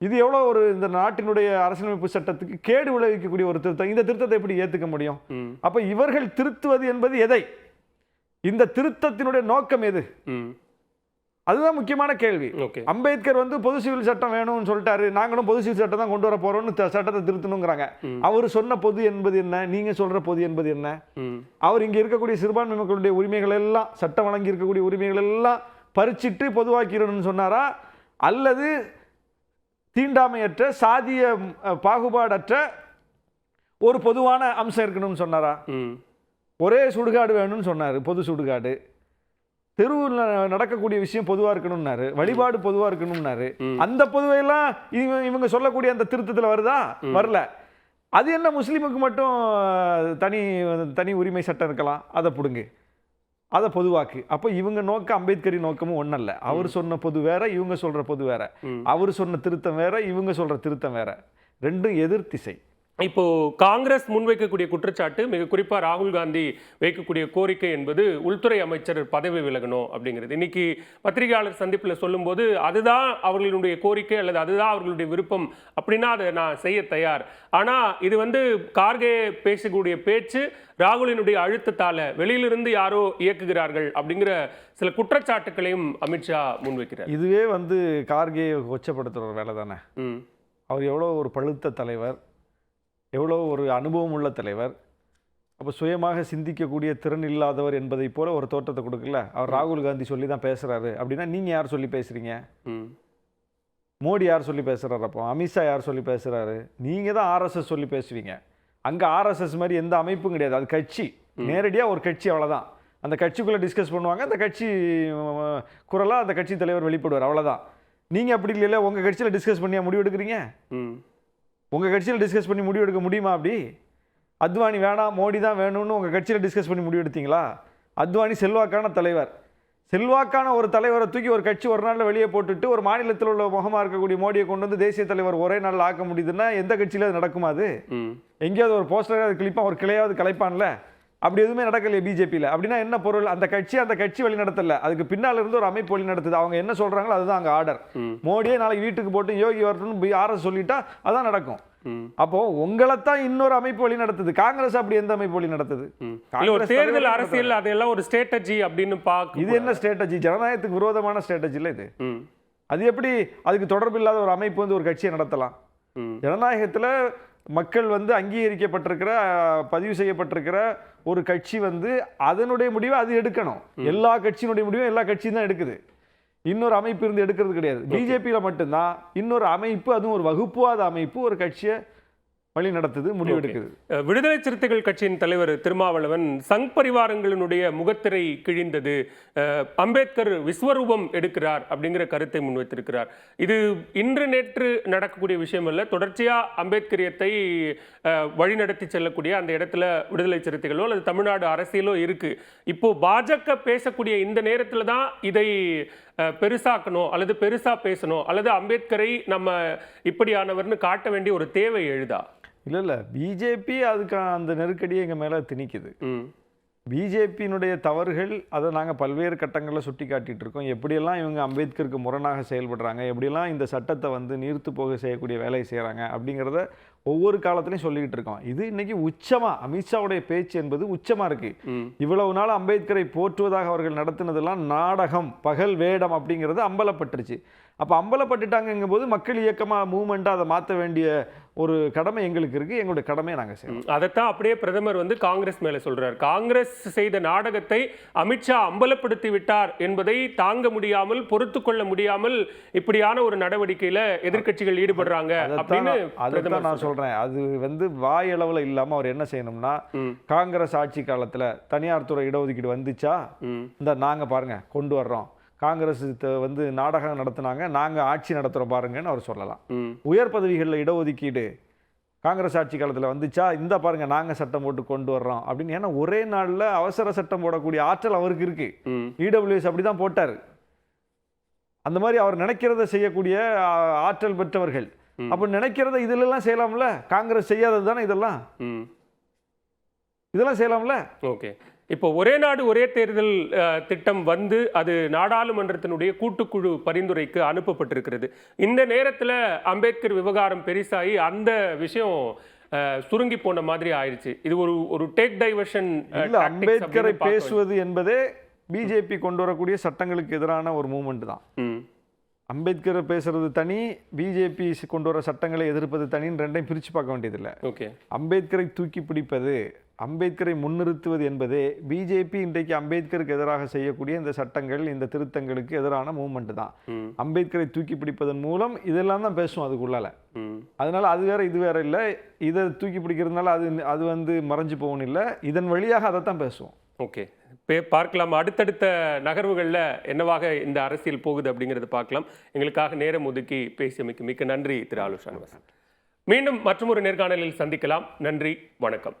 இது எவ்வளோ ஒரு இந்த நாட்டினுடைய அரசியலமைப்பு சட்டத்துக்கு கேடு விளைவிக்கக்கூடிய ஒரு திருத்தம் இந்த திருத்தத்தை எப்படி ஏத்துக்க முடியும். அப்ப இவர்கள் திருத்துவது என்பது எதை இந்த திருத்தத்தினுடைய நோக்கம் எது. அதுதான் முக்கியமான கேள்வி. அம்பேத்கர் வந்து பொது சிவில் சட்டம் வேணும்னு சொல்லிட்டாரு. நாங்களும் பொது சிவில் சட்டம் தான் கொண்டு வர போறோம்னு சட்டத்தை திருத்தணுங்கிறாங்க. அவர் சொன்ன பொது என்பது என்ன? நீங்க சொல்ற பொது என்பது என்ன. அவர் இங்க இருக்கக்கூடிய சிறுபான்மை மக்களுடைய உரிமைகள் எல்லாம் சட்டம் வழங்கி இருக்கக்கூடிய உரிமைகள் எல்லாம் பறிச்சிட்டு பொதுவாக்கிடணும்னு சொன்னாரா? அல்லது தீண்டாமையற்ற சாதிய பாகுபாடற்ற ஒரு பொதுவான அம்சம் இருக்கணும்னு சொன்னாரா. ஒரே சுடுகாடு வேணும்னு சொன்னார் பொது சுடுகாடு. தெருவில் நடக்கக்கூடிய விஷயம் பொதுவாக இருக்கணும்னாரு. வழிபாடு பொதுவாக இருக்கணும்னாரு. அந்த பொதுவையெல்லாம் இவங்க இவங்க சொல்லக்கூடிய அந்த திருத்தத்தில் வருதா? வரல. அது என்ன முஸ்லீமுக்கு மட்டும் தனி தனி உரிமை சட்டம் இருக்கலாம்? அதை பிடுங்கு. அதை பொதுவாக்கு. அப்போ இவங்க நோக்க அம்பேத்கரி நோக்கமும் ஒன்றல்ல அவர் சொன்ன பொது வேற இவங்க சொல்ற பொது வேற. அவர் சொன்ன திருத்தம் வேற இவங்க சொல்ற திருத்தம் வேற. ரெண்டும் எதிர் திசை. இப்போ காங்கிரஸ் முன்வைக்கக்கூடிய குற்றச்சாட்டு மிக குறிப்பா ராகுல் காந்தி வைக்கக்கூடிய கோரிக்கை என்பது உள்துறை அமைச்சர் பதவி விலகணும் அப்படிங்கிறது. இன்னைக்கு பத்திரிகையாளர் சந்திப்பில் சொல்லும்போது அதுதான் அவர்களுடைய கோரிக்கை அல்லது அதுதான் அவர்களுடைய விருப்பம் அப்படின்னா அதை நான் செய்ய தயார். ஆனா இது வந்து கார்கே பேசக்கூடிய பேச்சு ராகுலினுடைய அழுத்தத்தால வெளியிலிருந்து யாரோ இயக்குகிறார்கள் அப்படிங்கிற சில குற்றச்சாட்டுகளையும் அமித்ஷா முன்வைக்கிறார். இதுவே வந்து கார்கே கொச்சப்படுத்துகிற வேலை தானே ம். அவர் எவ்வளோ ஒரு பழுத்த தலைவர் எவ்வளோ ஒரு அனுபவம் உள்ள தலைவர். அப்போ சுயமாக சிந்திக்கக்கூடிய திறன் இல்லாதவர் என்பதை போல ஒரு தோற்றத்தை கொடுக்கல. அவர் ராகுல் காந்தி சொல்லி தான் பேசுகிறாரு அப்படின்னா நீங்கள் யார் சொல்லி பேசுகிறீங்க மோடி யார் சொல்லி பேசுகிறாரு அப்போ? அமித்ஷா யார் சொல்லி பேசுகிறாரு நீங்கள் தான் ஆர்எஸ்எஸ் சொல்லி பேசுவீங்க. அங்கே ஆர்எஸ்எஸ் மாதிரி எந்த அமைப்பும் கிடையாது. அது கட்சி. நேரடியாக ஒரு கட்சி அவ்வளோதான் அந்த கட்சிக்குள்ளே டிஸ்கஸ் பண்ணுவாங்க. அந்த கட்சி குரலாக அந்த கட்சி தலைவர் வெளிப்படுவார். அவ்வளோதான் நீங்கள் அப்படி இல்லைல்ல உங்கள் கட்சியில் டிஸ்கஸ் பண்ணியா முடிவு எடுக்கிறீங்க? உங்கள் கட்சியில் டிஸ்கஸ் பண்ணி முடிவு எடுக்க முடியுமா அப்படி? அத்வானி வேணாம் மோடி தான் வேணும்னு உங்கள் கட்சியில் டிஸ்கஸ் பண்ணி முடிவு எடுத்தீங்களா? அத்வானி செல்வாக்கான தலைவர். செல்வாக்கான ஒரு தலைவரை தூக்கி ஒரு கட்சி ஒரு நாளில் வெளியே போட்டுட்டு ஒரு மாநிலத்தில் உள்ள முகமாக இருக்கக்கூடிய மோடியை கொண்டு வந்து தேசிய தலைவர் ஒரே நாளில் ஆக்க முடியுதுன்னா எந்த கட்சியில் அது நடக்குமா அது? எங்கேயாவது ஒரு போஸ்டராவது கிளிப்பான் ஒரு கிளையாவது கலைப்பான்ல? அப்படி எதுவுமே நடக்கலையே பிஜேபியில். அப்படின்னா என்ன பொருள்? அந்த கட்சி அந்த கட்சி வழி நடத்தல. அதுக்கு பின்னால இருந்து ஒரு அமைப்பு வழி நடத்துது. அவங்க என்ன சொல்றாங்களோ அதுதான் அங்கே ஆர்டர். மோடியே நாளைக்கு வீட்டுக்கு போட்டு யோகி வரட்டும்னு ஆர்எஸ் சொல்லிட்டா அதான் நடக்கும். அப்போ உங்களைத்தான் இன்னொரு அமைப்பு வழி நடத்துது. காங்கிரஸ் அப்படி எந்த அமைப்பு வழி நடத்துது? தேர்தல் அரசியல் அதெல்லாம் ஒரு ஸ்ட்ராட்டஜி அப்படின்னு பார்க்க இது என்ன ஸ்ட்ராட்டஜி ஜனநாயகத்துக்கு விரோதமான ஸ்ட்ராட்டஜி இல்லை இது. அது எப்படி அதுக்கு தொடர்பு இல்லாத ஒரு அமைப்பு வந்து ஒரு கட்சியை நடத்தலாம்? ஜனநாயகத்தில் மக்கள் வந்து அங்கீகரிக்கப்பட்டிருக்கிற பதிவு செய்யப்பட்டிருக்கிற ஒரு கட்சி வந்து அதனுடைய முடிவை அது எடுக்கணும். எல்லா கட்சியினுடைய முடிவும் எல்லா கட்சியும் தான் எடுக்குது. இன்னொரு அமைப்பு இருந்து எடுக்கிறது கிடையாது. பிஜேபியில் மட்டும்தான் இன்னொரு அமைப்பு அதுவும் ஒரு வகுப்புவாத அமைப்பு ஒரு கட்சியை வழி நடத்துது முடிவு எடுக்குது. அஹ், விடுதலை சிறுத்தைகள் கட்சியின் தலைவர் திருமாவளவன் சங் பரிவாரங்களினுடைய முகத்திரை கிழிந்தது. அம்பேத்கர் விஸ்வரூபம் எடுக்கிறார் அப்படிங்கிற கருத்தை முன்வைத்திருக்கிறார். இது இன்று நேற்று நடக்கக்கூடிய விஷயம் அல்ல. தொடர்ச்சியா அம்பேத்கரியத்தை வழிநடத்தி செல்லக்கூடிய அந்த இடத்துல விடுதலை சிறுத்தைகளோ அல்லது தமிழ்நாடு அரசியலோ இருக்கு. இப்போ பாஜக பேசக்கூடிய இந்த நேரத்துல தான் இதை பெருசாக்கணும் அல்லது பெருசா பேசணும். அல்லது அம்பேத்கரை நம்ம இப்படியானவர்னு காட்ட வேண்டிய ஒரு தேவை எழுதா? இல்லை இல்லை. பிஜேபி அதுக்கு அந்த நெருக்கடியை எங்கள் மேலே திணிக்குது. பிஜேபியினுடைய தவறுகள் அதை நாங்கள் பல்வேறு கட்டங்களில் சுட்டி காட்டிட்டு இருக்கோம். எப்படியெல்லாம் இவங்க அம்பேத்கருக்கு முரணாக செயல்படுறாங்க எப்படியெல்லாம் இந்த சட்டத்தை வந்து நீர்த்து போக செய்யக்கூடிய வேலையை செய்கிறாங்க அப்படிங்கிறத ஒவ்வொரு காலத்துலையும் சொல்லிக்கிட்டு இருக்கோம். இது இன்னைக்கு உச்சமாக அமித்ஷாவுடைய பேச்சு என்பது உச்சமாக இருக்கு. இவ்வளவு நாள் அம்பேத்கரை போற்றுவதாக அவர்கள் நடத்தினதெல்லாம் நாடகம் பகல் வேடம் அப்படிங்கிறது அம்பலப்பட்டுருச்சு. அப்போ அம்பலப்பட்டுட்டாங்கங்கும் போது மக்கள் இயக்கமாக மூவ்மெண்ட்டாக அதை மாற்ற வேண்டிய ஒரு கடமை எங்களுக்கு இருக்குது எங்களுடைய கடமையை நாங்கள் செய்யணும். அதைத்தான் அப்படியே பிரதமர் வந்து காங்கிரஸ் மேல சொல்றார் காங்கிரஸ் செய்த நாடகத்தை அமித்ஷா அம்பலப்படுத்தி விட்டார் என்பதை தாங்க முடியாமல் பொறுத்து கொள்ள முடியாமல் இப்படியான ஒரு நடவடிக்கையில எதிர்க்கட்சிகள் ஈடுபடுறாங்க அப்படின்னு பிரதமர் நான் சொல்றேன் அது வந்து வாய் அளவில் இல்லாம அவர் என்ன செய்யணும்னா. காங்கிரஸ் ஆட்சி காலத்துல தனியார் துறை இடஒதுக்கீடு வந்துச்சா. இந்த நாங்க பாருங்க கொண்டு வர்றோம் காங்கிரஸ் வந்து நாடகம் நடத்துனாங்க. நாங்க ஆட்சி நடத்துறோம் பாருங்கன்னு அவர் சொல்லலாம். உயர் பதவிகளில் இடஒதுக்கீடு காங்கிரஸ் ஆட்சி காலத்தில் வந்துச்சா? இந்த பாருங்க நாங்க சட்டம் போட்டு கொண்டு வர்றோம் அப்படின்னு. ஏன்னா ஒரே நாள்ல அவசர சட்டம் போடக்கூடிய ஆற்றல் அவருக்கு இருக்கு. இடபிள்யூஎஸ் அப்படி தான் போட்டார். அந்த மாதிரி அவர் நினைக்கிறத செய்யக்கூடிய ஆற்றல் பெற்றவர்கள். அப்போ நினைக்கிறத இதுலலாம் செய்யலாம்ல? காங்கிரஸ் செய்யாதது தானே இதெல்லாம். இதெல்லாம் செய்யலாம்ல? ஓகே. இப்போ ஒரே நாடு ஒரே தேர்தல் திட்டம் வந்து அது நாடாளுமன்றத்தினுடைய கூட்டுக்குழு பரிந்துரைக்கு அனுப்பப்பட்டிருக்கிறது. இந்த நேரத்துல அம்பேத்கர் விவகாரம் பெரிசாகி அந்த விஷயம் சுருங்கி போன மாதிரி ஆயிடுச்சு இது ஒரு ஒரு டேக் டைவர்ஷன் அம்பேத்கரை பேசுவது என்பதே பிஜேபி கொண்டு வரக்கூடிய சட்டங்களுக்கு எதிரான ஒரு மூமெண்ட் தான். அம்பேத்கரை பேசுறது தனி பிஜேபி கொண்டு வர சட்டங்களை எதிர்ப்பது தனின்னு ரெண்டையும் பிரித்து பார்க்க வேண்டியதில்லை. ஓகே. அம்பேத்கரை தூக்கி பிடிப்பது அம்பேத்கரை முன்னிறுத்துவது என்பதே பிஜேபி இன்றைக்கு அம்பேத்கருக்கு எதிராக செய்யக்கூடிய இந்த சட்டங்கள் இந்த திருத்தங்களுக்கு எதிரான மூமெண்ட் தான். அம்பேத்கரை தூக்கி பிடிப்பதன் மூலம் இதெல்லாம் தான் பேசுவோம் அதுக்குள்ளால. அதனால அது வேற இது வேற இல்லை. இதை தூக்கி பிடிக்கிறதுனால அது அது வந்து மறைஞ்சு போகணும் இல்லை. இதன் வழியாக அதைத்தான் பேசுவோம். ஓகே. பார்க்கலாம். அடுத்தடுத்த நகர்வுகளில் என்னவாக இந்த அரசியல் போகுது அப்படிங்கிறத பார்க்கலாம். எங்களுக்காக நேரம் ஒதுக்கி பேசியமைக்கு மிக்க நன்றி திரு ஆலு மீண்டும் மற்றொரு நேர்காணலில் சந்திக்கலாம். நன்றி வணக்கம்.